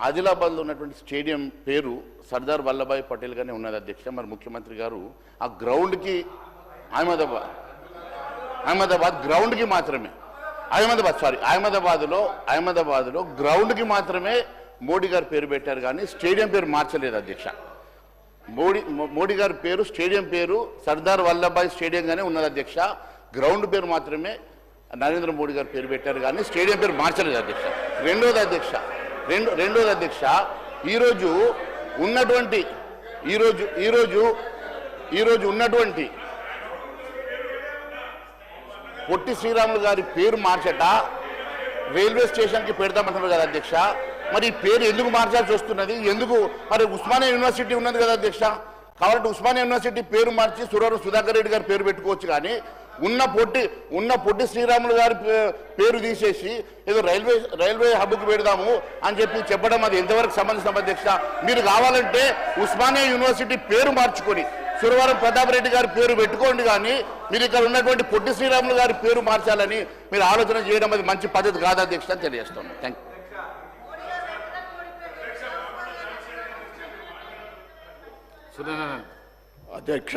ఆదిలాబాద్లో ఉన్నటువంటి స్టేడియం పేరు సర్దార్ వల్లభాయ్ పటేల్ గానే ఉన్నది అధ్యక్ష. మరి ముఖ్యమంత్రి గారు ఆ గ్రౌండ్కి అహ్మదాబాద్. అహ్మదాబాద్ గ్రౌండ్కి మాత్రమే. అహ్మదాబాద్ సారీ అహ్మదాబాద్లో అహ్మదాబాద్లో గ్రౌండ్కి మాత్రమే మోడీ గారు పేరు పెట్టారు కానీ స్టేడియం పేరు మార్చలేదు అధ్యక్ష. మోడీ మోడీ గారి పేరు స్టేడియం పేరు సర్దార్ వల్లభాయ్ స్టేడియంగానే ఉన్నది అధ్యక్ష. గ్రౌండ్ పేరు మాత్రమే నరేంద్ర మోడీ గారు పేరు పెట్టారు కానీ స్టేడియం పేరు మార్చలేదు అధ్యక్ష. రెండోది అధ్యక్ష రెండు రెండోది అధ్యక్ష ఈరోజు ఉన్నటువంటి ఈరోజు ఈరోజు ఈరోజు ఉన్నటువంటి పొట్టి శ్రీరాములు గారి పేరు మార్చట రైల్వే స్టేషన్కి పెడతామంటున్నారు కదా అధ్యక్ష. మరి ఈ పేరు ఎందుకు మార్చాల్సి వస్తున్నది? ఎందుకు? మరి ఉస్మానియా యూనివర్సిటీ ఉన్నది కదా అధ్యక్ష. కాబట్టి ఉస్మానియా యూనివర్సిటీ పేరు మార్చి సురవరం సుధాకర్ రెడ్డి గారి పేరు పెట్టుకోవచ్చు కానీ ఉన్న పొట్టి ఉన్న పొట్టి శ్రీరాములు గారి పే- పేరు తీసేసి ఏదో రైల్వే రైల్వే హబ్కు పెడదాము అని చెప్పి చెప్పడం అది ఎంతవరకు సంబంధించిన అధ్యక్ష? మీరు కావాలంటే ఉస్మానియా యూనివర్సిటీ పేరు మార్చుకొని సురవరం ప్రతాప్ రెడ్డి గారి పేరు పెట్టుకోండి కానీ మీరు ఇక్కడ ఉన్నటువంటి పొట్టి శ్రీరాములు గారి పేరు మార్చాలని మీరు ఆలోచన చేయడం అది మంచి పద్ధతి కాదు అధ్యక్ష తెలియజేస్తాను థ్యాంక్ యూ అధ్యక్ష